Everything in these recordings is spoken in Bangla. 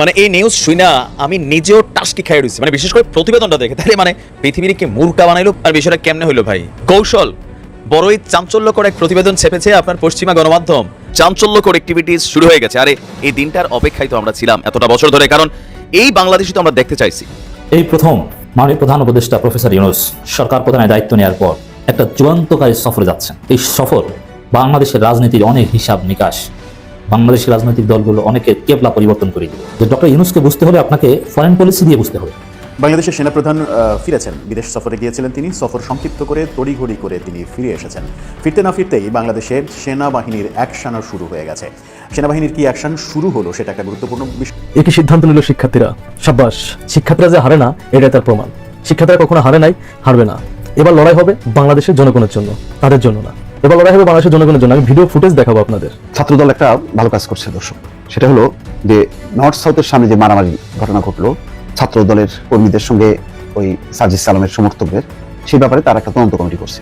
মানে এই নিউজ শুনা আমি নিজেও টাস্কি খাই রয়েছি মানে বিশেষ করে প্রতিবেদনটা দেখে। তাহলে মানে পৃথিবীর কি মূর্খটা বানাইলো আর বিষয়টা কেমনে হইল ভাই? কৌশল। বড়ই চাঞ্চল্যকর এক প্রতিবেদন ছেপেছে আপনার পশ্চিমা গণমাধ্যম। চাঞ্চল্যকর অ্যাক্টিভিটিস শুরু হয়ে গেছে। আরে, এই দিনটার অপেক্ষায় তো আমরা ছিলাম এতটা বছর ধরে। কারণ এই বাংলাদেশই তো আমরা দেখতে চাইছি। এই প্রথম মাননীয় প্রধান উপদেষ্টা প্রফেসর ইউনুস সরকার প্রধানের দায়িত্ব নেওয়ার পর একটা চূড়ান্তকারী সফরে যাচ্ছেন। এই সফর বাংলাদেশের রাজনীতির অনেক হিসাব নিকাশ। বাংলাদেশের রাজনৈতিক দলগুলো অনেকে কেবলা পরিবর্তন করে দিল যে ডক্টর ইউনুসকে বুঝতে হলে আপনাকে ফরেন পলিসি দিয়ে বুঝতে হবে। বাংলাদেশের সেনাপ্রধান ফিরেছেন। বিদেশ সফরে গিয়েছিলেন তিনি। সফর সংক্ষিপ্ত করে তড়িঘড়ি করে তিনি ফিরে এসেছেন। ফিরতে না ফিরতেই বাংলাদেশে সেনাবাহিনীর অ্যাকশনও শুরু হয়ে গেছে। সেনাবাহিনীর কি অ্যাকশন শুরু হলো সেটা একটা গুরুত্বপূর্ণ বিষয়। একই সিদ্ধান্ত নিল শিক্ষার্থীরা। সাব্বাস শিক্ষার্থীরা যে হারে না এটাই তার প্রমাণ। শিক্ষার্থীরা কখনো হারে নাই হারবে না। এবার লড়াই হবে বাংলাদেশের জনগণের জন্য তাদের জন্য না। এবার লড়াই হবে বাংলাদেশের জনগণের জন্য। আমি ভিডিও ফুটেজ দেখাবো আপনাদের। ছাত্রদল একটা ভালো কাজ করছে দর্শক। সেটা হলো যে নর্থ সাউথের সামনে যে মারামারি ঘটনা ঘটলো ছাত্র দলের কর্মীদের সঙ্গে ওই সাজিদ সালামের সমর্থকদের সেই ব্যাপারে তারা একটা তদন্ত কমিটি করছে।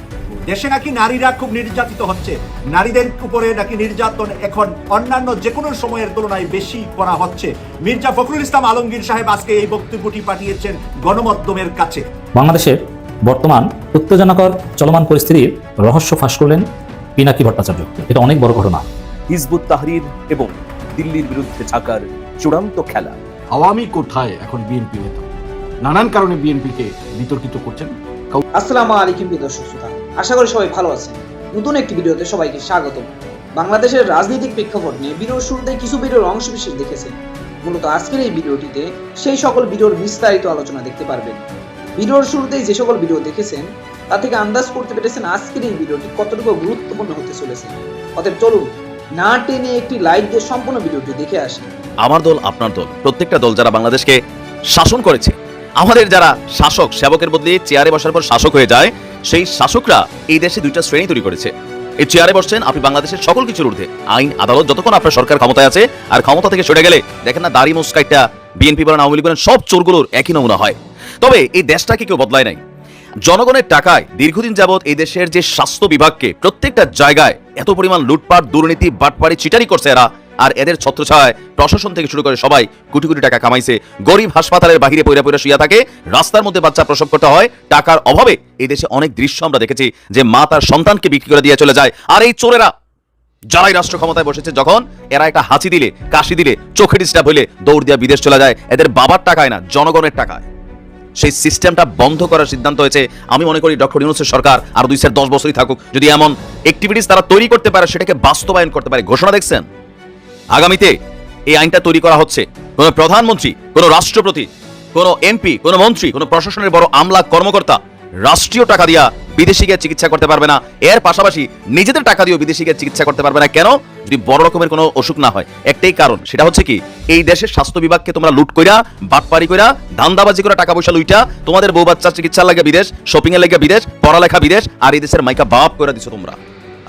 দেশে নাকি নারীরা খুব নির্যাতিত হচ্ছে? নারীদের উপরে নাকি নির্যাতন এখন অন্যান্য যে কোনো সময়ের তুলনায় বেশি করা হচ্ছে? মির্জা ফখরুল ইসলাম আলমগীর সাহেব আজকে এই বক্তব্যটি পাঠিয়েছেন গণমাধ্যমের কাছে। বাংলাদেশের বর্তমান উত্তেজনাকর চলমান পরিস্থিতির রহস্য ফাঁস করলেন পিনাকি ভট্টাচার্য। এটা অনেক বড় ঘটনা। হিজবুত তাহরির এবং দিল্লির বিরুদ্ধে ঢাকার চূড়ান্ত খেলা। আওয়ামী কোঠায় এখন বিএনপি নেতা। নানান কারণে বিএনপিকে বিতর্কিত করছেন। আসসালামু আলাইকুম প্রিয় দর্শক শ্রোতা আশা করি সবাই ভালো আছেন। নতুন একটি ভিডিওতে সবাইকে স্বাগত বাংলাদেশের রাজনৈতিক প্রেক্ষাপট নিয়ে ভিডিওর শুরুতে কিছু ভিডিওর অংশ বিশেষ দেখেছেন। মূলত আজকের এই ভিডিওটিতে সেই সকল ভিডিওর বিস্তারিত আলোচনা দেখতে পারবেন। ভিডিওর শুরুতেই যে সকল ভিডিও দেখেছেন, তা থেকে আন্দাজ করতে পেরেছেন আজকের এই ভিডিওটি কতটুকু গুরুত্বপূর্ণ হতে চলেছে। অতএব চলুন, না টেনে একটি লাইক দিয়ে সম্পূর্ণ ভিডিওটি দেখে আসি। আমার দল, আপনার দল, প্রত্যেকটা দল যারা বাংলাদেশকে শাসন করেছে, আমাদের যারা শাসক, সেবকের বদলে চেয়ারে বসার পর শাসক হয়ে যায়, সেই শাসকরা এই দেশে দুইটা শ্রেণি তৈরি করেছে। এই চেয়ারে বসছেন আপনি বাংলাদেশের সকল কিছুর ঊর্ধ্বে। আইন, আদালত, যতক্ষণ আপনার সরকার ক্ষমতায় আছে, আর ক্ষমতা থেকে সরে গেলে, দেখেন না, দাড়ি মুস্কাইটা বিএনপি বলেন, আওয়ামী লীগ বলেন, সব চোরগুলোর একই নমুনা হয়। তবে এই দেশটাকে কেউ বদলায় নাই। জনগণের টাকায় দীর্ঘদিন যাবৎ এই দেশের যে স্বাস্থ্য বিভাগকে প্রত্যেকটা জায়গায় এত পরিমাণ লুটপাট, দুর্নীতি বাটপাড়ি চিটারি করছে এরা, আর এদের ছত্রছায়ায় প্রশাসন থেকে শুরু করে সবাই কোটি কোটি টাকা কামাইছে। গরিব হাসপাতালের বাহিরে পয়রা পয়রা শুয়ে থাকে, রাস্তার মধ্যে বাচ্চা প্রসব করতে হয়, টাকার অভাবে এই দেশে অনেক দৃশ্য আমরা দেখেছি যে মা তার সন্তানকে বিক্রি করে দিয়ে চলে যায়। আর এই চোরেরা যারাই রাষ্ট্র ক্ষমতায় বসেছে, যখন এরা একটা হাঁচি দিলে, কাশি দিলে, চোখে ডিস্টার্ব হইলে দৌড় দিয়া বিদেশ চলে যায়, এদের বাবার টাকায় না, জনগণের টাকায়। সেই সিস্টেমটা বন্ধ করার সিদ্ধান্ত হয়েছে। আমি মনে করি ডক্টর ইউনুসের সরকার আর দুই চার দশ বছরই থাকুক, যদি এমন অ্যাক্টিভিটিস তারা তৈরি করতে পারে, সেটাকে বাস্তবায়ন করতে পারে। ঘোষণা দেখছেন? আগামীতে এই আইনটা তৈরি করা হচ্ছে। কোনো প্রধানমন্ত্রী, কোনো রাষ্ট্রপতি, কোনো এমপি, কোনো মন্ত্রী, কোনো প্রশাসনের বড় আমলা কর্মকর্তা রাষ্ট্রীয় টাকা দিয়া বিদেশি গিয়ে চিকিৎসা করতে পারবে না। এর পাশাপাশি নিজেদের টাকা দিয়েও বিদেশি গিয়ে চিকিৎসা করতে পারবে না। কেন? যদি বড় রকমের কোনো অসুখ না হয়। একটাই কারণ, সেটা হচ্ছে কি? এই দেশের স্বাস্থ্য বিভাগকে তোমরা লুট কইরা, বাটপারি কইরা, ধান্দাবাজি করে টাকা পয়সা লুইটা, তোমাদের বউ বাচ্চার চিকিৎসা লাগে বিদেশ শপিং এর লাগে বিদেশ, পড়ালেখা বিদেশ, আর এই দেশের মাইকা বাপ করে দিছো তোমরা।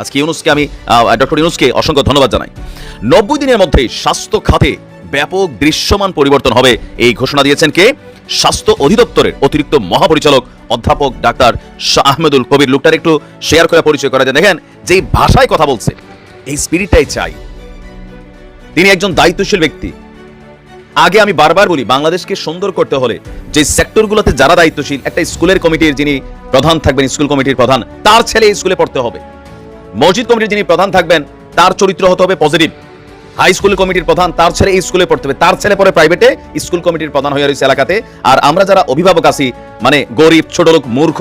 আজকে ইউনুসকে আমি ডক্টর ইউনুসকে অসংখ্য ধন্যবাদ জানাই। নব্বই দিনের মধ্যে স্বাস্থ্য খাতে ব্যাপক দৃশ্যমান পরিবর্তন হবে। এই ঘোষণা দিয়েছেন কে? স্বাস্থ্য অধিদপ্তরের অতিরিক্ত মহাপরিচালক অধ্যাপক ডাক্তার শাহ আহমেদুল কবির। লোকটার একটু শেয়ার করে পরিচয় করা যায় দেখেন যে ভাষায় কথা বলছে, এই স্পিরিটটাই চাই। তিনি একজন দায়িত্বশীল ব্যক্তি। আগে আমি বারবার বলি, বাংলাদেশকে সুন্দর করতে হলে যে সেক্টরগুলোতে যারা দায়িত্বশীল, একটা স্কুলের কমিটির যিনি প্রধান থাকবেন, স্কুল কমিটির প্রধান, তার ছেলে স্কুলে পড়তে হবে। মসজিদ কমিটির যিনি প্রধান থাকবেন, তার চরিত্র হতে হবে পজিটিভ হাই স্কুল কমিটির প্রধান, তার ছেলে এই স্কুলে পড়তে হবে। তার ছেলে পরে প্রাইভেটে স্কুল কমিটির প্রধান হয়ে রয়েছে এলাকাতে। আর আমরা যারা অভিভাবক আছি মানে গরিব, ছোট লোক, মূর্খ,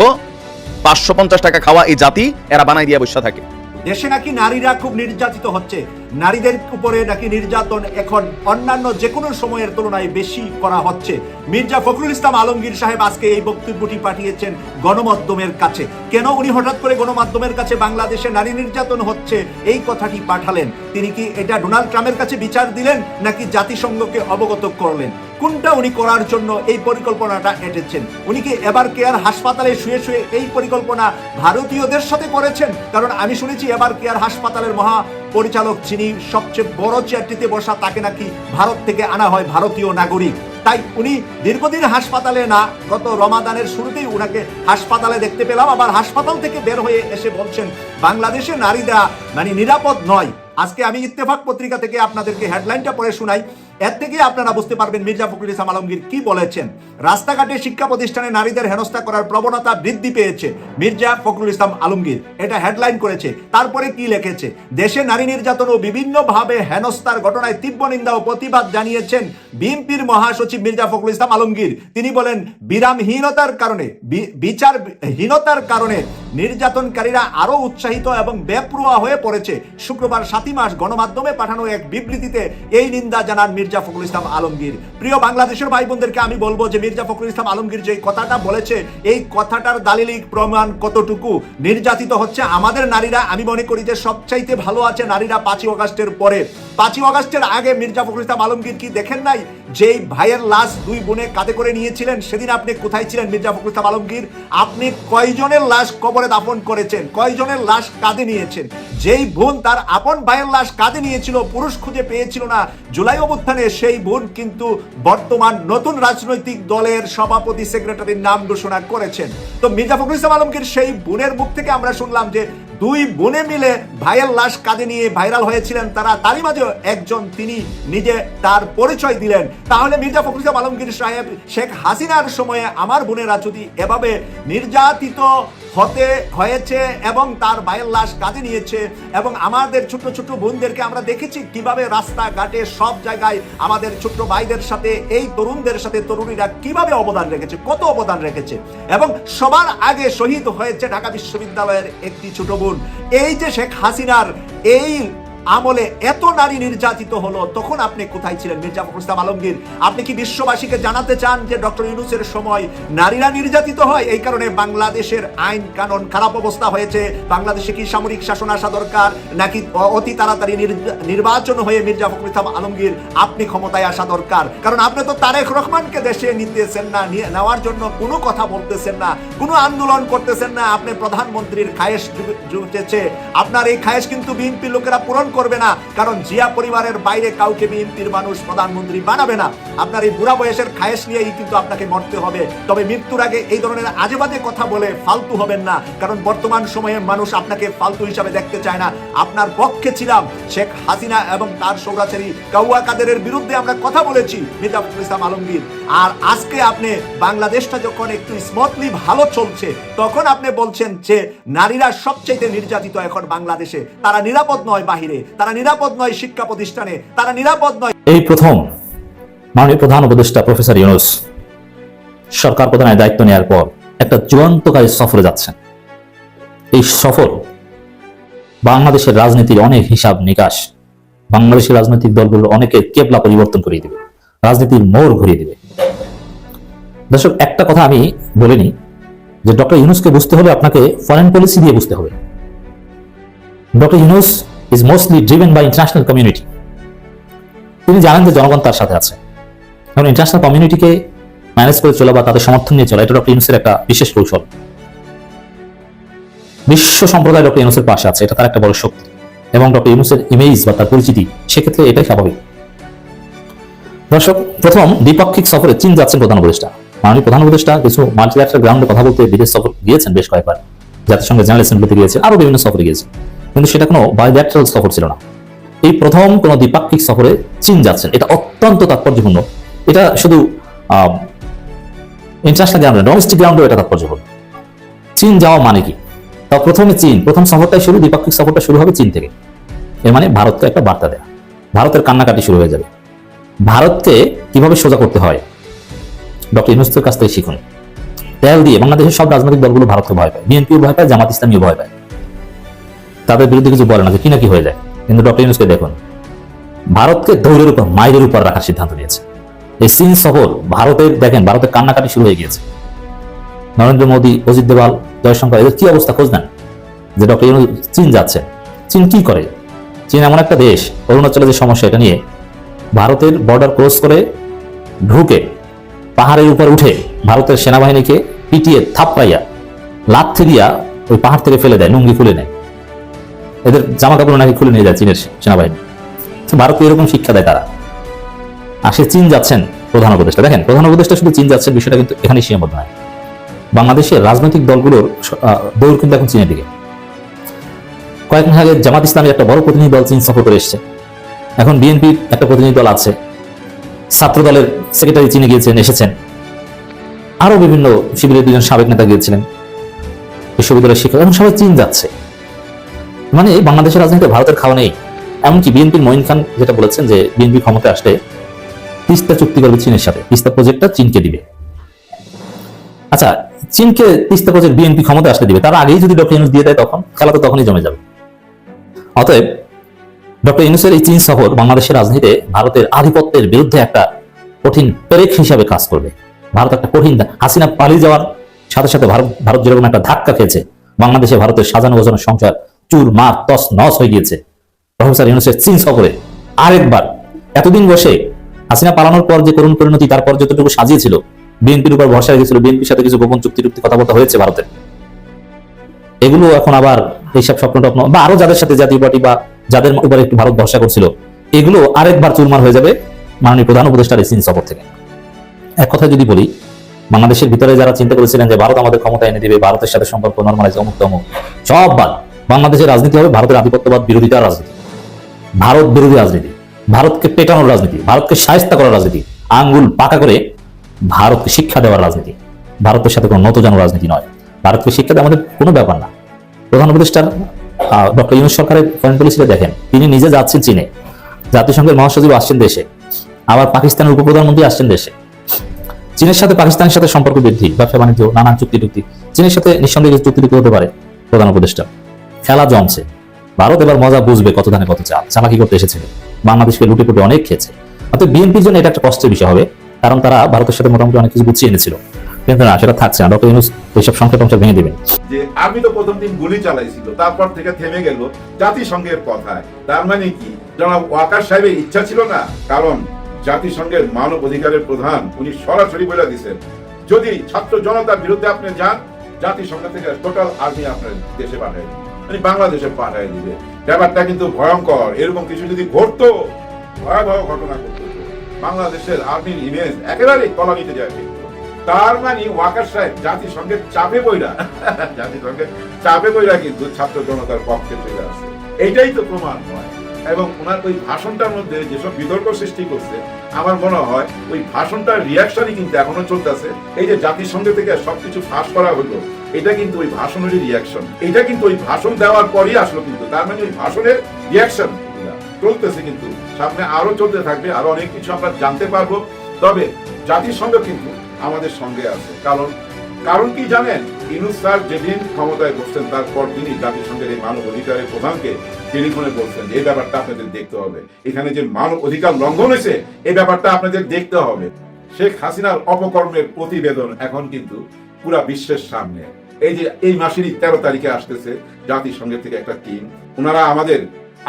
পাঁচশো পঞ্চাশ টাকা খাওয়া এই জাতি, এরা বানাই দিয়ে বসে থাকে। দেশে নাকি নারীরা খুব নির্যাতিত হচ্ছে। নারীদের উপরে নাকি নির্যাতন এখন অন্যান্য যে কোনো সময়ের তুলনায় বেশি করা হচ্ছে। মির্জা ফখরুল ইসলাম আলমগীর সাহেব আজকে এই বক্তব্যটি পাঠিয়েছেন গণমাধ্যমের কাছে। কেন উনি হঠাৎ করে গণমাধ্যমের কাছে বাংলাদেশে নারী নির্যাতন হচ্ছে? এই কথাটি পাঠালেন। তিনি কি এটা ডোনাল্ড ট্রাম্পের কাছে বিচার দিলেন নাকি জাতিসংঘকে অবগত করলেন? কোনটা উনি করার জন্য এই পরিকল্পনাটা এঁটেছেন? উনি কি এবার কেয়ার হাসপাতালে শুয়ে শুয়ে এই পরিকল্পনা ভারতীয়দের সাথে করেছেন? কারণ আমি শুনেছি এবার কেয়ার হাসপাতালের মহা পরিচালক যিনি সবচেয়ে বড় চেয়ারটিতে বসা, তাকে নাকি ভারত থেকে আনা হয় ভারতীয় নাগরিক। তাই উনি দীর্ঘদিন হাসপাতালে না, গত রমাদানের শুরুতেই উনাকে হাসপাতালে দেখতে পেলাম। আবার হাসপাতাল থেকে বের হয়ে এসে বলছেন, বাংলাদেশে নারীরা মানে নিরাপদ নয়। আজকে আমি ইত্তেফাক পত্রিকা থেকে আপনাদেরকে হেডলাইনটা পড়ে শোনাই। এর থেকে আপনারা বুঝতে পারবেন মির্জা ফখরুল ইসলাম আলমগীর কি বলেছেন। রাস্তাঘাটে শিক্ষা প্রতিষ্ঠানে নারীদের হেনস্থা করার প্রবণতা বৃদ্ধি পেয়েছে, মির্জা ফখরুল ইসলাম আলমগীর। এটা হেডলাইন করেছে, তারপরে কি লিখেছে? দেশে নারী নির্যাতন ও বিভিন্নভাবে হেনস্থার ঘটনায় তীব্র নিন্দা ও প্রতিবাদ জানিয়েছেন বিএনপির মহাসচিব মির্জা ফখরুল ইসলাম আলমগীর, তিনি বলেন, বিরামহীনতার কারণে বিচারহীনতার কারণে নির্যাতনকারীরা আরও উৎসাহিত এবং বেপরোয়া হয়ে পড়েছে। শুক্রবার সাতই মাস গণমাধ্যমে পাঠানো এক বিবৃতিতে এই নিন্দা জানান মির্জা ফখরুল ইসলাম আলমগীর। প্রিয় বাংলাদেশের ভাই বোনদেরকে আমি বলব যে, মির্জা ফখরুল ইসলাম আলমগীর যে কথাটা বলেছে, এই কথাটার দালিলিক প্রমাণ কতটুকু নির্যাতিত হচ্ছে আমাদের নারীরা? আমি মনে করি যে, সবচাইতে ভালো আছে নারীরা পাঁচই অগাস্টের পরে। পাঁচই অগাস্টের আগে মির্জা ফখরুল ইসলাম আলমগীর কি দেখেন নাই? যেই ভাইয়ের লাশ দুই বোনে কাঁধে করে নিয়েছিলেন, সেদিন আপনি কোথায় ছিলেন মির্জা ফখরুল ইসলাম আলমগীর? আপনি কয়জনের লাশ কবরে দাফন করেছেন? কয়জনের লাশ কাঁধে নিয়েছেন? যেই বোন তার আপন ভাইয়ের লাশ কাঁধে নিয়েছিল, পুরুষ খুঁজে পেয়েছিল না। জুলাই অবস্থানে সেই বোন কিন্তু বর্তমান নতুন রাজনৈতিক দলের সভাপতি সেক্রেটারির নাম ঘোষণা করেছেন। তো মির্জা ফখরুল ইসলাম আলমগীর সেই বোনের মুখ থেকে আমরা শুনলাম যে দুই বোনে মিলে ভাইয়ের লাশ কাঁধে নিয়ে ভাইরাল হয়েছিলেন তারা। তারই মাঝে একজন তিনি নিজে তার পরিচয় দিলেন। তাহলে মির্জা ফখরুল আলমগীর সাহেব শেখ হাসিনার সময়ে আমার বোনেরা যদি এভাবে নির্যাতিত হতে, হয়েছে এবং তার ভাইয়ের লাশ কাজে নিয়েছে এবং আমাদের ছোট ছোট বোনদেরকে আমরা দেখেছি কীভাবে রাস্তাঘাটে সব জায়গায় আমাদের ছোট ভাইদের সাথে, এই তরুণদের সাথে তরুণীরা কীভাবে অবদান রেখেছে, কত অবদান রেখেছে। এবং সবার আগে শহীদ হয়েছে ঢাকা বিশ্ববিদ্যালয়ের একটি ছোট বোন। এই যে শেখ হাসিনার এই আমলে এত নারী নির্যাতিত হলো, তখন আপনি কোথায় ছিলেন? মির্জা ফখরুল ইসলাম আলমগীর, আপনি কি বিশ্ববাসীকে জানাতে চান যে ডক্টর ইউনুসের সময় নারীরা নির্যাতিত হয়? এই কারণে বাংলাদেশের আইন কানুন খারাপ অবস্থা হয়েছে। বাংলাদেশে কি সামরিক শাসন আসা দরকার? নাকি অতি তাড়াতাড়ি নির্বাচন হয়ে মির্জা ফখরুল ইসলাম আলমগীর, আপনি ক্ষমতায় আসা দরকার? কারণ আপনি তো তারেক রহমানকে দেশে নিতেছেন না নেওয়ার জন্য কোনো কথা বলতেছেন না, কোনো আন্দোলন করতেছেন না। আপনি প্রধানমন্ত্রীর খায়েশ জুটেছে। আপনার এই খায়েশ কিন্তু বিএনপি লোকেরা পূরণ করবে না, কারণ জিয়া পরিবারের বাইরে কাউকে বিএনপির মানুষ, প্রধানমন্ত্রী বানাবে না। আপনার এই বুড়া বয়সের খায়েশ নিয়েই কিন্তু আপনাকে মরতে হবে। তবে মৃত্যুর আগে এই ধরনের আজেবাজে কথা বলে ফালতু হবেন না, কারণ বর্তমান সময়ে মানুষ আপনাকে ফালতু হিসাবে দেখতে চায় না। আপনার পক্ষে ছিলাম শেখ হাসিনা এবং তার সৌরাচারী কাউয়া কাদেরের বিরুদ্ধে আমরা কথা বলেছি, মির্জা ইসলাম আলমগীর। আর আজকে আপনি বাংলাদেশটা যখন একটু স্মুথলি ভালো চলছে, তখন আপনি বলছেন যে নারীরা সবচেয়ে নির্যাতিত এখন বাংলাদেশে। তারা নিরাপদ নয় বাহিরে, তারা নিরাপদ নয় শিক্ষা প্রতিষ্ঠানে, তারা নিরাপদ নয় এই প্রথম মাননীয় প্রধান উপদেষ্টা প্রফেসর ইউনুস সরকার প্রধানের দায়িত্ব নেওয়ার পর একটা চূড়ান্তকারী সফরে যাচ্ছেন। এই সফর বাংলাদেশের রাজনীতির অনেক হিসাব নিকাশ, বাংলাদেশের রাজনৈতিক দলগুলোর অনেকের কেবলা পরিবর্তন করিয়ে দিবে, রাজনীতির মোড় ঘুরিয়ে দিবে। দর্শক, একটা কথা আমি বলিনি, যে ডক্টর ইউনুসকে বুঝতে হলে আপনাকে ফরেন পলিসি দিয়ে বুঝতে হবে। Doctor Yunus is mostly driven by international community তিনি জানেন যে জনগণ তার সাথে আছে। কারণ ইন্টারন্যাশনাল কমিউনিটিকে ম্যানেজ করে চলা বা তাদের সমর্থন নিয়ে চলা, এটা ডক্টর ইউনুসের একটা বিশেষ কৌশল। বিশ্ব সম্প্রদায় ডক্টর ইউনুসের পাশে আছে, এটা তার একটা বড় শক্তি। এবং ডক্টর ইউনুসের ইমেজ বা তার পরিচিতি, সেক্ষেত্রে এটাই স্বাভাবিক। দর্শক, প্রথম দ্বিপাক্ষিক সফরে চীন যাচ্ছেন প্রধান উপদেষ্টা। মাননীয় প্রধান উপদেষ্টা কিছু মাল্টিল্যাটারাল গ্রাউন্ডে কথা বলতে বিদেশ সফর গিয়েছেন বেশ কয়েকবার। জাতিসংঘের জেনারেল অ্যাসেম্বলিতে গিয়েছেন আরও বিভিন্ন সফরে গিয়েছেন কিন্তু সেটা কোনো বাইল্যাটারাল সফর ছিল না। এই প্রথম কোন দ্বিপাক্ষিক সফরে চীন যাচ্ছেন। এটা অত্যন্ত তাৎপর্যপূর্ণ। এটা শুধু ইন্টারন্যাশনাল গ্রাউন্ডে ডোমেস্টিক গ্রাউন্ডে এটা তাৎপর্যপূর্ণ। চীন যাওয়া মানে কি? তা প্রথমে চীন, প্রথম সফরটাই শুরু, দ্বিপাক্ষিক সফরটা শুরু হবে চীন থেকে। এর মানে ভারতকে একটা বার্তা দেয়া। ভারতের কান্নাকাটি শুরু হয়ে যাবে। ভারতকে কীভাবে সোজা করতে হয়? ডক্টর ইউনুসের কাছ থেকে শিখুন। তেল দিয়ে বাংলাদেশের সব রাজনৈতিক দলগুলো ভারতকে ভয় পায়, বিএনপিও ভয় পায়, জামাত ইসলামীও ভয় পায়। তাদের বিরুদ্ধে কিছু বলে না যে কি না কি হয়ে যায়। কিন্তু ডক্টর ইউনুসকে দেখুন, ভারতকে দৌড়ের উপর মাইলের উপর রাখার সিদ্ধান্ত নিয়েছে। এই চীন সফর ভারতের দেখেন, ভারতের কান্নাকাটি শুরু হয়ে গিয়েছে। নরেন্দ্র মোদী, অজিত দেওয়াল, জয়শঙ্কর, এদের কি অবস্থা খোঁজ নেন? যে ডক্টর ইউনুস চীন যাচ্ছে। চীন কি করে? চীন এমন একটা দেশ, অরুণাচলের যে সমস্যা, এটা নিয়ে ভারতের বর্ডার ক্রস করে ঢুকে পাহাড়ের উপর উঠে ভারতের সেনাবাহিনীকে পিটিয়ে থাপ্পাইয়া, লাথি দিয়া ওই পাহাড় থেকে ফেলে দেয়, লুঙ্গি খুলে নেয়। এদের জামা কাপড় নাকি খুলে নিয়ে যায় চীনের সেনাবাহিনী। ভারতকে এরকম শিক্ষা দেয় তারা। আর সে চীন যাচ্ছেন প্রধান উপদেষ্টা। দেখেন, প্রধান উপদেষ্টা শুধু চীন যাচ্ছেন, বিষয়টা কিন্তু এখানে সীমাবদ্ধ নয়। বাংলাদেশের রাজনৈতিক দলগুলোর দৌড় কিন্তু এখন চীনের দিকে। কয়েকদিন আগে জামাত ইসলামের একটা বড় প্রতিনিধি দল চীন সফর করে এসছে। এখন বিএনপির একটা প্রতিনিধি দল আছে ছাত্র দলের সেক্রেটারি চীনে গিয়েছেন, এসেছেন। আরও বিভিন্ন শিবিরের দুজন সাবেক নেতা গিয়েছিলেন। বিশ্ববিদ্যালয়ের শিক্ষক এখন সবাই চীন যাচ্ছে। মানে বাংলাদেশের রাজনীতিতে ভারতের খাওয়া নেই। এমনকি বিএনপির মঈন খান যেটা বলেছেন যে বিএনপি ক্ষমতা আসলে তিস্তা চুক্তি করবে চীনের সাথে। তিস্তা প্রজেক্টটা চীনকে দিবে। আচ্ছা চীনকে তিস্তা প্রজেক্ট বিএনপি ক্ষমতা আসতে দিবে। তার আগেই যদি ডক্টর দিয়ে দেয় তখন, খেলা তো তখনই জমে যাবে। অতএব ডক্টর ইউনুসের এই চীন সফর বাংলাদেশের রাজনীতিতে ভারতের আধিপত্যের বিরুদ্ধে একটা কঠিন পেরেক হিসাবে কাজ করবে। ভারত একটা কঠিন হাসিনা পালিয়ে যাওয়ার সাথে সাথে ভারত ভারত যেরকম একটা ধাক্কা খেয়েছে, বাংলাদেশে ভারতের সাজানো গোছানো সংসার চুর, মার, তস, নস হয়ে গিয়েছে। প্রফেসর ইউনুসের চীন সফরে আরেকবার এতদিন বসে হাসিনা পালানোর পর যে করুণ পরিণতি, তারপর যতটুকু সাজিয়েছিল, বিএনপির উপর ভরসা রেখেছিল, বিএনপির সাথে কিছু গোপন চুক্তি টুক্তি কথাবার্তা হয়েছে ভারতের। এগুলো এখন আবার এইসব স্বপ্ন টপ্ন বা আরও যাদের সাথে জাতীয় পার্টি বা যাদের উপর একটু ভারত ভরসা করছিল, এগুলো আরেকবার চুরমার হয়ে যাবে মাননীয় প্রধান উপদেষ্টার এই চীন সফর থেকে। এক কথা যদি বলি, বাংলাদেশের ভিতরে যারা চিন্তা করেছিলেন যে ভারত আমাদের ক্ষমতা এনে দিবে, ভারতের সাথে সম্পর্ক নর্মালাইজ অমুক তমুক সব বাদ। বাংলাদেশের রাজনীতি হবে ভারতের আধিপত্যবাদ বিরোধিতার রাজনীতি। ভারত বিরোধী রাজনীতি, ভারতকে পেটানোর রাজনীতি, ভারতকে সায়স্তা করার রাজনীতি, আঙ্গুল পাকা করে ভারতকে শিক্ষা দেওয়ার রাজনীতি। ভারতের সাথে কোনো নতজানো রাজনীতি নয়। ভারতকে শিক্ষা দেওয়া আমাদের কোনো ব্যাপার না। প্রধান উপদেষ্টার ডক্টর ইউনুস সরকারের ফরেন পলিসিটা দেখেন। তিনি নিজে যাচ্ছেন চীনে। জাতিসংঘের মহাসচিব আসছেন দেশে। আবার পাকিস্তানের উপপ্রধানমন্ত্রী আসছেন দেশে। চীনের সাথে পাকিস্তানের সাথে সম্পর্ক বৃদ্ধি, ব্যবসা বাণিজ্য, নানান চুক্তি টুক্তি। চীনের সাথে নিঃসন্দেহে চুক্তি টুক্তি হতে পারে, প্রধান উপদেষ্টা। খেলা জমছে। ভারত এবার মজা বুঝবে কত ধানে কত চাল। চালাকি করতে এসেছিল বাংলাদেশকে লুটে পুটে অনেক খেয়েছে। অর্থাৎ বিএনপির জন্য এটা একটা কষ্টের বিষয় হবে, কারণ তারা ভারতের সাথে মোটামুটি অনেক কিছু গুছিয়ে এনেছিল। কিন্তু না, সেটা থাকছে না। ডক্টর ইউনুস, এইসব সংখ্যা টংখ্যা ভেঙে দেবেন। যে আমি তো প্রথম দিন গুলি চালাইছিল, তারপর থেকে থেমে গেল জাতিসংঘের কথায়। তার মানে কি? জনাব ওয়াকার সাহেবের ইচ্ছা ছিল না? কারণ জাতিসংঘের মানব অধিকারের প্রধান, উনি সরাসরি বলে যদি ছাত্র জনতার বিরুদ্ধে আপনি যান, জাতিসংঘ থেকে টোটাল আর্মি আপনার দেশে পাঠায় মানে বাংলাদেশে পাঠায় দিবে। ব্যাপারটা কিন্তু ভয়ঙ্কর। এরকম কিছু যদি ঘটতো, ভয়াবহ ঘটনা ঘটতো, বাংলাদেশের আর্মির ইমেজ একেবারে তলানিতে যায় ঠিক তার মানে ওয়াকার সাহেব জাতিসংঘের চাপে বইরা জাতিসংঘের চাপে বইরা কিন্তু ছাত্র জনতার পক্ষে চলে আসছে। এইটাই তো প্রমাণ হয়। এবং ওনার ওই ভাষণটার মধ্যে যেসব বিতর্ক সৃষ্টি করছে আমার মনে হয় ওই ভাষণটার রিয়াকশনই কিন্তু এখনও চলতেছে। এই যে জাতিসংঘ থেকে সবকিছু ফাঁস করা হলো এটা কিন্তু ওই ভাষণেরই রিয়াকশন এটা কিন্তু ওই ভাষণ দেওয়ার পরই আসলো কিন্তু তার মানে ওই ভাষণের রিয়াকশন চলতেছে কিন্তু। সামনে আরও চলতে থাকবে আরও অনেক কিছু আমরা জানতে পারব। তবে জাতিসংঘ কিন্তু আমাদের সঙ্গে আছে। কারণ কারণ কি জানেন? ইনুস স্যার যেদিন ক্ষমতায় বসছেন তারপর তিনি জাতিসংঘের এই মানব অধিকারের প্রধানকে টেলিফোনে বলছেন এই ব্যাপারটা আপনাদের দেখতে হবে। এখানে যে মানব অধিকার লঙ্ঘন হয়েছে, এই ব্যাপারটা আপনাদের দেখতে হবে। শেখ হাসিনার অপকর্মের প্রতিবেদন এখন কিন্তু পুরা বিশ্বের সামনে। এই যে এই মাসেরই তেরো তারিখে আসতেছে জাতিসংঘের থেকে একটা টিম। ওনারা আমাদের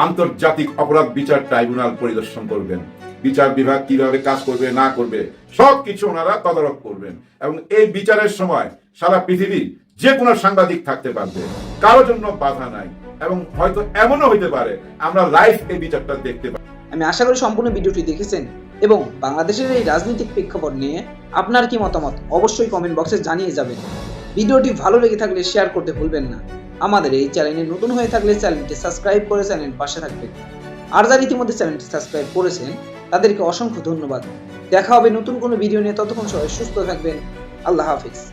আন্তর্জাতিক অপরাধ বিচার ট্রাইব্যুনাল পরিদর্শন করবেন। বিচার বিভাগ কীভাবে কাজ করবে, না করবে সব কিছু ওনারা তদারক করবেন। এবং এই বিচারের সময় সারা পৃথিবীর যে কোনো সাংবাদিক থাকতে পারবে কারোর জন্য বাধা নাই। এবং হয়তো এমনও হইতে পারে, আমরা লাইভ এই বিচারটা দেখতে পাই। আমি আশা করি সম্পূর্ণ ভিডিওটি দেখেছেন। এবং বাংলাদেশের এই রাজনৈতিক প্রেক্ষাপট নিয়ে আপনার কি মতামত, অবশ্যই কমেন্ট বক্সে জানিয়ে যাবেন। ভিডিওটি ভালো লেগে থাকলে শেয়ার করতে ভুলবেন না। আমাদের এই চ্যানেলে নতুন হয়ে থাকলে চ্যানেলটি সাবস্ক্রাইব করে চ্যানেল পাশে থাকবেন। আর যারা ইতিমধ্যে চ্যানেলটি সাবস্ক্রাইব করেছেন তাদেরকে অসংখ্য ধন্যবাদ। দেখা হবে নতুন কোনো ভিডিও নিয়ে। ততক্ষণ সবাই সুস্থ থাকবেন। আল্লাহ হাফিজ।